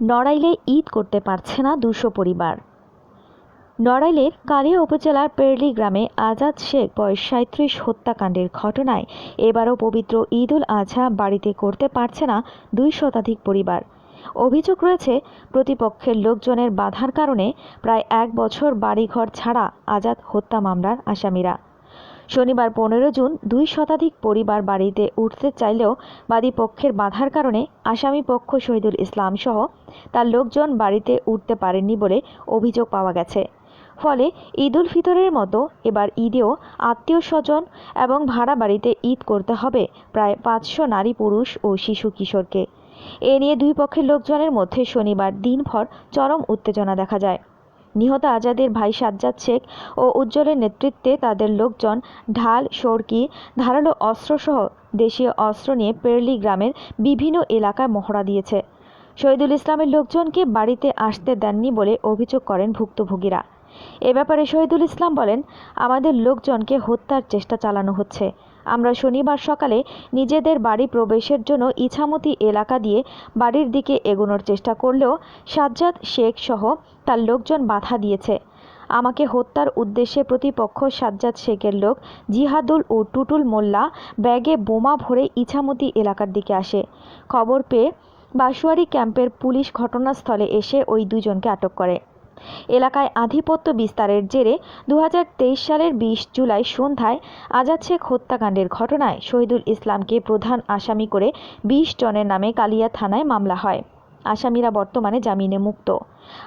নড়াইলে ঈদ করতে পারছে না দুশো পরিবার। নড়াইলের কালিয়া উপজেলার পেরলি গ্রামে আজাদ শেখ বয়স সাঁত্রিশ হত্যাকাণ্ডের ঘটনায় এবারও পবিত্র ঈদুল আজহা বাড়িতে করতে পারছে না দুই শতাধিক পরিবার। অভিযোগ রয়েছে, প্রতিপক্ষের লোকজনের বাধার কারণে প্রায় এক বছর বাড়িঘর ছাড়া আজাদ হত্যা মামলার আসামিরা। শনিবার পনেরো জুন দুই শতাধিক পরিবার বাড়িতে উঠতে চাইলেও বাদী পক্ষের বাধার কারণে আসামি পক্ষ শহীদুল ইসলাম সহ তার লোকজন বাড়িতে উঠতে পারেননি বলে অভিযোগ পাওয়া গেছে। ফলে ঈদুল ফিতরের মতো এবার ঈদেও আত্মীয় স্বজন এবং ভাড়া বাড়িতে ঈদ করতে হবে প্রায় পাঁচশো নারী পুরুষ ও শিশু কিশোরকে। এ নিয়ে দুই পক্ষের লোকজনের মধ্যে শনিবার দিনভর চরম উত্তেজনা দেখা যায়। নিহত আজাদের ভাই সাজ্জাদ শেখ ও উজ্জ্বলের নেতৃত্বে তাদের লোকজন ঢাল সরকি ধারালো অস্ত্রসহ দেশীয় অস্ত্র নিয়ে পেরলি গ্রামের বিভিন্ন এলাকায় মহড়া দিয়েছে। শহীদুল ইসলামের লোকজনকে বাড়িতে আসতে দেননি বলে অভিযোগ করেন ভুক্তভোগীরা। এ ব্যাপারে শহীদুল ইসলাম বলেন, আমাদের লোকজনকে হত্যার চেষ্টা চালানো হচ্ছে। আমরা শনিবার সকালে নিজেদের বাড়ি প্রবেশের জন্য ইছামতি এলাকা দিয়ে বাড়ির দিকে এগোনোর চেষ্টা করলেও সাজ্জাদ শেখ সহ তার লোকজন বাধা দিয়েছে। আমাকে হত্যার উদ্দেশ্যে প্রতিপক্ষ সাজ্জাদ শেখের লোক জিহাদুল ও টুটুল মোল্লা ব্যাগে বোমা ভরে ইছামতি এলাকার দিকে আসে। খবর পেয়ে বাসুয়ারি ক্যাম্পের পুলিশ ঘটনাস্থলে এসে ওই দুজনকে আটক করে। এলাকায় আধিপত্য বিস্তারের জেরে দু হাজার তেইশ সালের বিশ জুলাই সন্ধ্যায় আজাদ শেখ হত্যাকাণ্ডের ঘটনায় শহীদুল ইসলামকে প্রধান আসামি করে বিশ জনের নামে কালিয়া থানায় মামলা হয়। আসামিরা বর্তমানে জামিনে মুক্ত।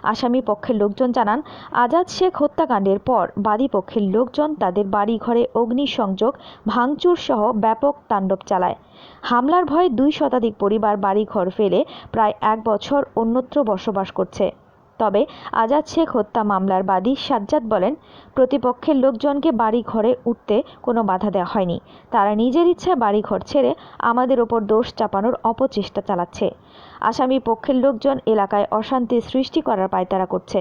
আসামি পক্ষের লোকজন জানান, আজাদ শেখ হত্যাকাণ্ডের পর বাদী পক্ষের লোকজন তাদের বাড়িঘরে অগ্নিসংযোগ ভাঙচুর সহ ব্যাপক তাণ্ডব চালায়। হামলার ভয়ে দুই শতাধিক পরিবার বাড়িঘর ফেলে প্রায় এক বছর অন্যত্র বসবাস করছে। তবে আজাদ শেখ হত্যা মামলার বাদী সাজ্জাদ বলেন, প্রতিপক্ষের লোকজনকে বাড়ি ঘরে উঠতে কোনো বাধা দেওয়া হয়নি। তারা নিজের ইচ্ছায় বাড়ি ঘর ছেড়ে আমাদের ওপর দোষ চাপানোর অপচেষ্টা চালাচ্ছে। আসামি পক্ষের লোকজন এলাকায় অশান্তি সৃষ্টি করার পায়তারা করছে।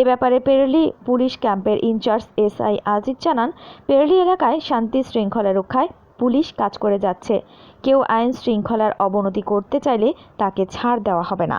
এ ব্যাপারে পেরলি পুলিশ ক্যাম্পের ইনচার্জ এসআই আজিজ জানান, পেরলি এলাকায় শান্তি শৃঙ্খলা রক্ষায় পুলিশ কাজ করে যাচ্ছে। কেউ আইন শৃঙ্খলার অবনতি করতে চাইলে তাকে ছাড় দেওয়া হবে না।